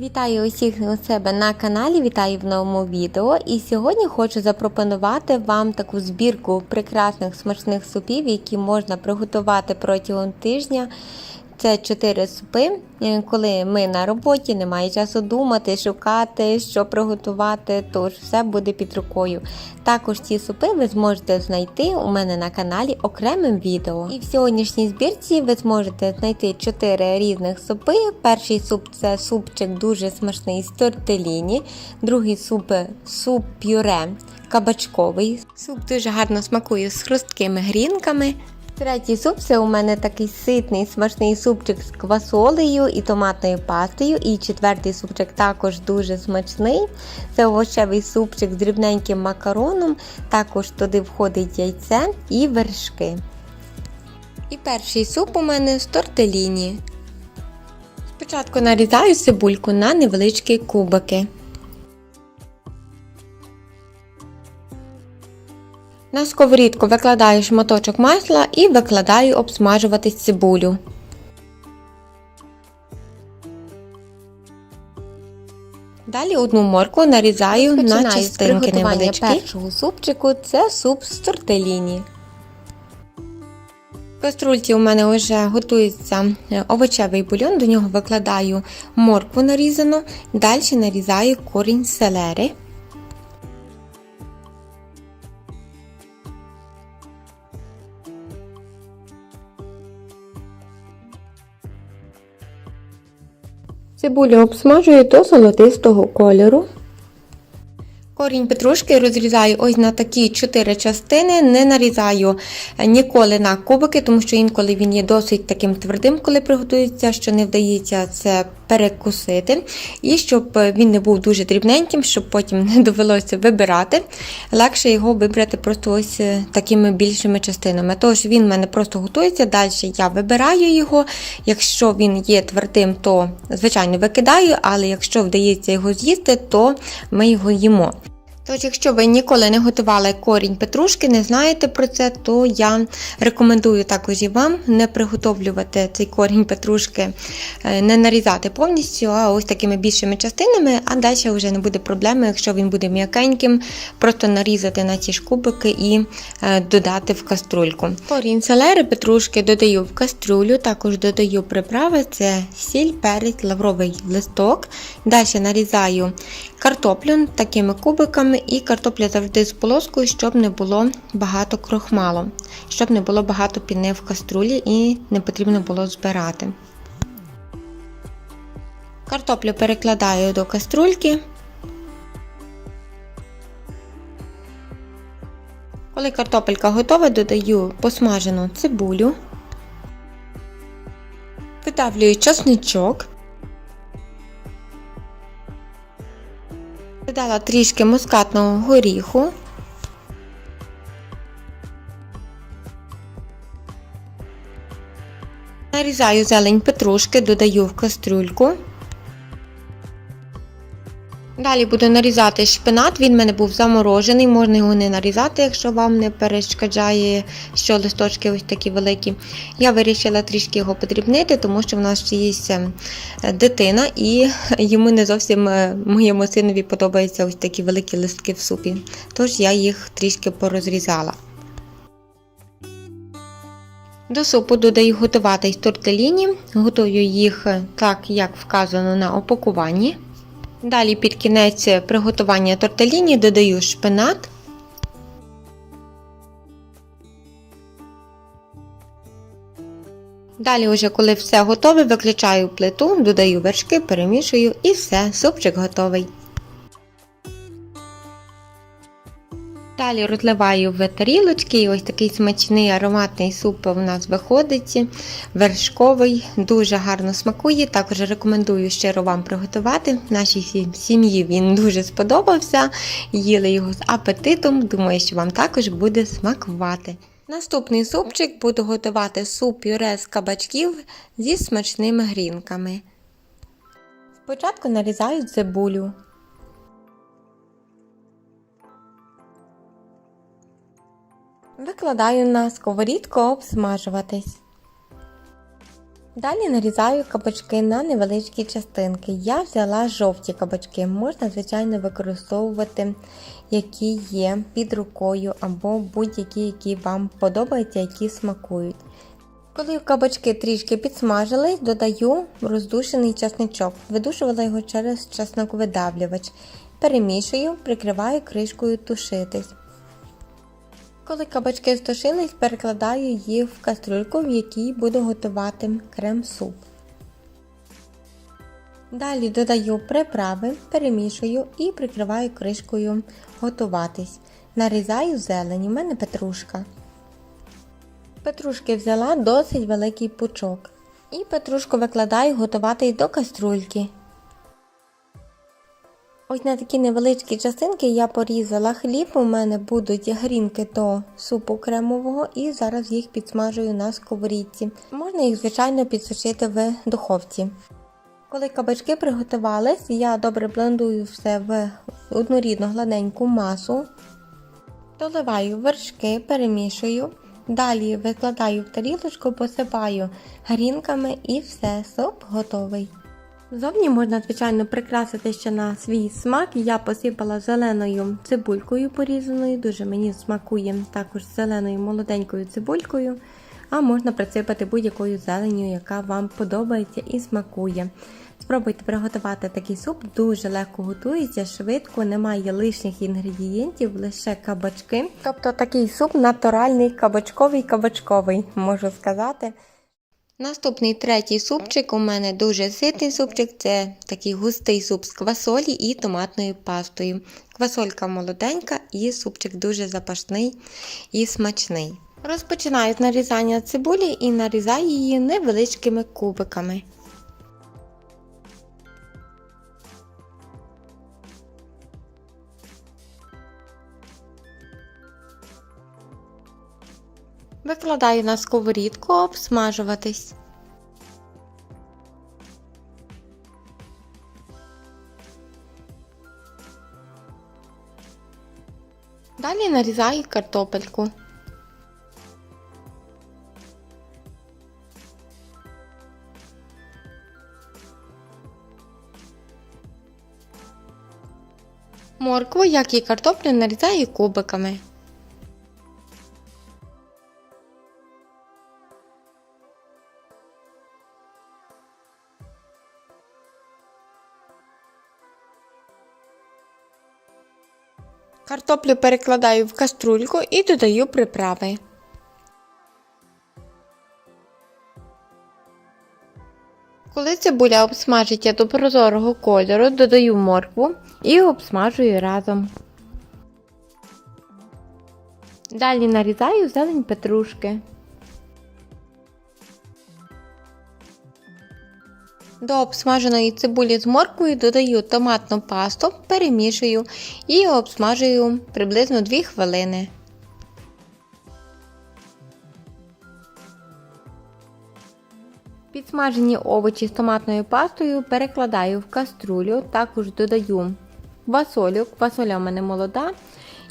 Вітаю усіх у себе на каналі, вітаю в новому відео. І сьогодні хочу запропонувати вам таку збірку прекрасних смачних супів, які можна приготувати протягом тижня. Це чотири супи, е, коли ми на роботі, немає часу думати, шукати, що приготувати, тож все буде під рукою. Також ці супи ви зможете знайти у мене на каналі окремим відео. І в сьогоднішній збірці ви зможете знайти чотири різних супи. Перший суп це супчик дуже смачний з тортеліні, другий суп суп пюре кабачковий. Суп дуже гарно смакує з хрусткими грінками. Третій суп це у мене такий ситний смачний супчик з квасолею і томатною пастою. І четвертий супчик також дуже смачний. Це овочевий супчик з дрібненьким макароном. Також туди входить яйце і вершки. І перший суп у мене з тортеліні. Спочатку нарізаю цибульку на невеличкі кубики. На сковорідку викладаю шматочок масла і викладаю обсмажувати цибулю. Далі одну морку нарізаю на частинки невеличкі. першого супчику це суп з тортеліні. В каструльці у мене вже готується е, овочевий бульйон, до нього викладаю моркву нарізану, далі нарізаю корінь селери. Цибулю обсмажую до золотистого кольору. Корінь петрушки розрізаю ось на такі чотири частини. Не нарізаю ніколи на кубики, тому що інколи він є досить таким твердим, коли приготується, що не вдається це перекусити. І щоб він не був дуже дрібненьким, щоб потім не довелося вибирати. Легше його вибрати просто ось такими більшими частинами. Тож він в мене просто готується. Далі я вибираю його. Якщо він є твердим, то звичайно викидаю, але якщо вдається його з'їсти, то ми його їмо. Тож, якщо ви ніколи не готували корінь петрушки, не знаєте про це, то я рекомендую також і вам не приготовлювати цей корінь петрушки, е, не нарізати повністю, а ось такими більшими частинами, а далі вже не буде проблеми, якщо він буде м'якеньким, просто нарізати на ці ж кубики і е, додати в каструльку. Корінь селери петрушки додаю в каструлю, також додаю приправи: це сіль, перець, лавровий листок. Далі нарізаю картоплю такими кубиками, і картопля завжди з полоскою, щоб не було багато крохмалу, щоб не було багато піни в каструлі і не потрібно було збирати. Картоплю перекладаю до каструльки. Коли картопелька готова, додаю посмажену цибулю, видавлюю часничок. Додала трішки мускатного горіху. Нарізаю зелень петрушки, додаю в кастрюльку. Далі буду нарізати шпинат, він в мене був заморожений, можна його не нарізати, якщо вам не перешкоджає, що листочки ось такі великі. Я вирішила трішки його подрібнити, тому що в нас є е, дитина, і йому не зовсім е, моєму синові подобаються ось такі великі листки в супі. Тож я їх трішки порозрізала. До супу додаю готувати тортеліні, готую їх так, як вказано на опакуванні. Далі під кінець приготування тортеліні додаю шпинат. Далі, вже коли все готове, виключаю плиту, додаю вершки, перемішую і все, супчик готовий. Далі розливаю в тарілочки і ось такий смачний ароматний суп у нас виходить. Вершковий, дуже гарно смакує. Також рекомендую щиро вам приготувати. Нашій сім'ї він дуже сподобався. Їли його з апетитом. Думаю, що вам також буде смакувати. Наступний супчик буду готувати суп пюре з кабачків зі смачними грінками. Спочатку нарізаю цибулю. Викладаю на сковорідку обсмажуватись. Далі нарізаю кабачки на невеличкі частинки. Я взяла жовті кабачки. Можна, звичайно, використовувати, які є під рукою, або будь-які, які вам подобаються, які смакують. Коли кабачки трішки підсмажились, додаю роздушений часничок. Видушувала його через чесноковидавлювач. Перемішую, прикриваю кришкою тушитись. Коли кабачки стошились, перекладаю їх в кастрюльку, в якій буду готувати крем-суп. Далі додаю приправи, перемішую і прикриваю кришкою готуватись. Нарізаю зелень, у мене петрушка. Петрушки взяла досить великий пучок. І петрушку викладаю готувати до каструльки. Ось на такі невеличкі частинки я порізала хліб. У мене будуть грінки до супу кремового і зараз їх підсмажую на сковорідці. Можна їх, звичайно, підсушити в духовці. Коли кабачки приготувались, я добре блендую все в однорідну гладеньку масу. Доливаю вершки, перемішую. Далі викладаю в тарілочку, посипаю грінками і все, суп готовий. Зовні можна, звичайно, прикрасити ще на свій смак. Я посипала зеленою цибулькою порізаною, дуже мені смакує також зеленою молоденькою цибулькою. А можна присипати будь-якою зеленню, яка вам подобається і смакує. Спробуйте приготувати такий суп, дуже легко готується, швидко, немає лишніх інгредієнтів, лише кабачки. Тобто такий суп натуральний кабачковий кабачковий, можу сказати. Наступний третій супчик у мене дуже ситний супчик. Це такий густий суп з квасолі і томатною пастою. Квасолька молоденька і супчик дуже запашний і смачний. Розпочинаю з нарізання цибулі і нарізаю її невеличкими кубиками. Викладаю на сковорідку обсмажуватись. Далі нарізаю картопельку. Моркву, як і картоплю, нарізаю кубиками. Картоплю перекладаю в каструльку і додаю приправи. Коли цибуля обсмажиться до прозорого кольору, додаю моркву і обсмажую разом. Далі нарізаю зелень петрушки. До обсмаженої цибулі з морквою додаю томатну пасту, перемішую і обсмажую приблизно 2 хвилини. Підсмажені овочі з томатною пастою перекладаю в каструлю, також додаю квасолю, квасоля у мене молода,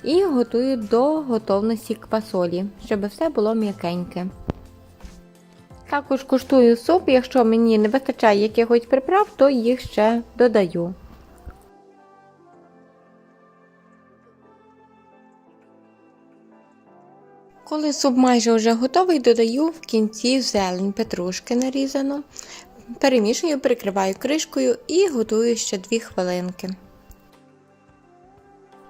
і готую до готовності квасолі, щоб все було м'якеньке. Також куштую суп, якщо мені не вистачає якихось приправ, то їх ще додаю. Коли суп майже вже готовий, додаю в кінці зелень петрушки нарізану. Перемішую, прикриваю кришкою і готую ще 2 хвилинки.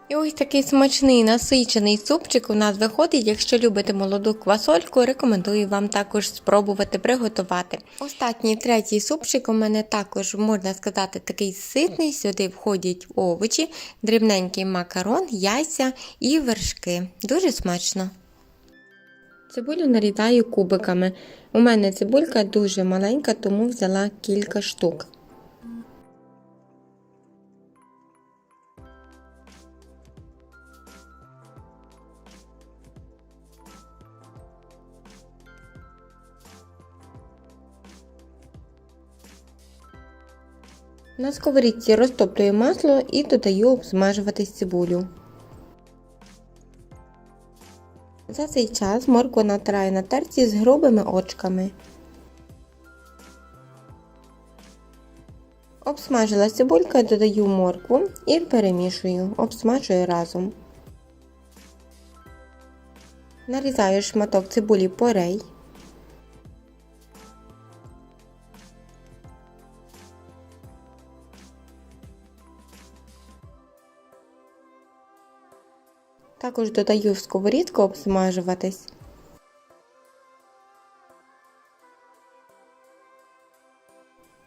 І ось такий смачний насичений супчик у нас виходить. Якщо любите молоду квасольку, рекомендую вам також спробувати приготувати. Останній третій супчик у мене також, можна сказати, такий ситний. Сюди входять овочі, дрібненький макарон, яйця і вершки. Дуже смачно. Цибулю нарізаю кубиками. У мене цибулька дуже маленька, тому взяла кілька штук. На сковорідці розтоплюю масло і додаю обсмажуватись цибулю. За цей час морква натираю на терці з грубими очками. Обсмажила цибулька, додаю моркву і перемішую, обсмажую разом. Нарізаю шматок цибулі порей. Також додаю в сковорідку обсмажуватись.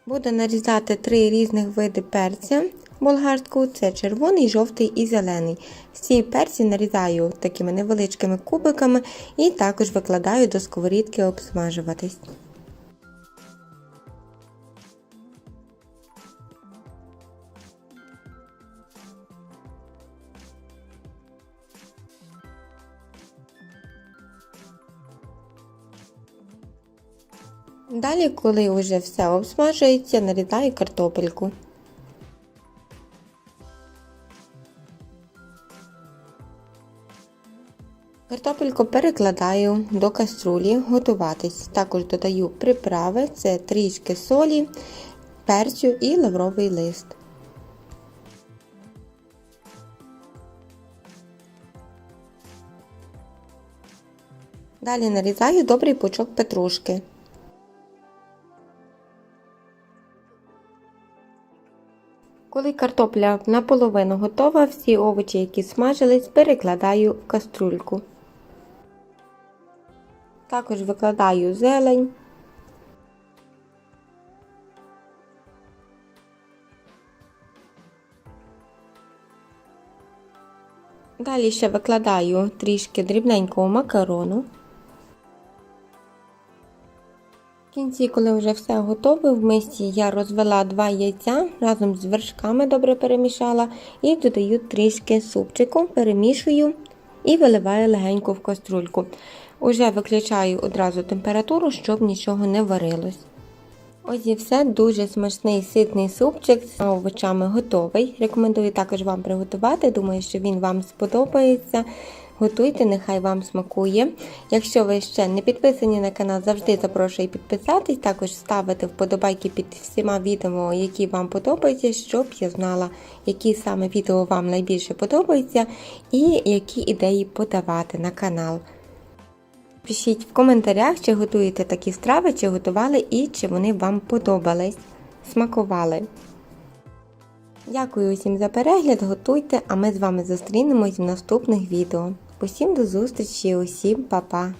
Буду нарізати три різних види перця болгарського. Це червоний, жовтий і зелений. Всі перці нарізаю такими невеличкими кубиками і також викладаю до сковорідки обсмажуватись. Далі, коли вже все обсмажується, нарізаю картопельку. Картопельку перекладаю до каструлі готуватись. Також додаю приправи, це трішки солі, перцю і лавровий лист. Далі нарізаю добрий пучок петрушки. Коли картопля наполовину готова, всі овочі, які смажились, перекладаю в каструльку. Також викладаю зелень. Далі ще викладаю трішки дрібненького макарону. Кінці, коли вже все готове, в мисці я розвела два яйця разом з вершками добре перемішала і додаю трішки супчику, перемішую і виливаю легенько в каструльку. Уже виключаю одразу температуру, щоб нічого не варилось. Ось і все, дуже смачний ситний супчик з овочами готовий. Рекомендую також вам приготувати. Думаю, що він вам сподобається. Готуйте, нехай вам смакує. Якщо ви ще не підписані на канал, завжди запрошую підписатись, також ставити вподобайки під всіма відео, які вам подобаються, щоб я знала, які саме відео вам найбільше подобаються і які ідеї подавати на канал. Пишіть в коментарях, чи готуєте такі страви, чи готували і чи вони вам подобались, смакували. Дякую усім за перегляд, готуйте, а ми з вами зустрінемось в наступних відео. Усім до зустрічі, усім па-па!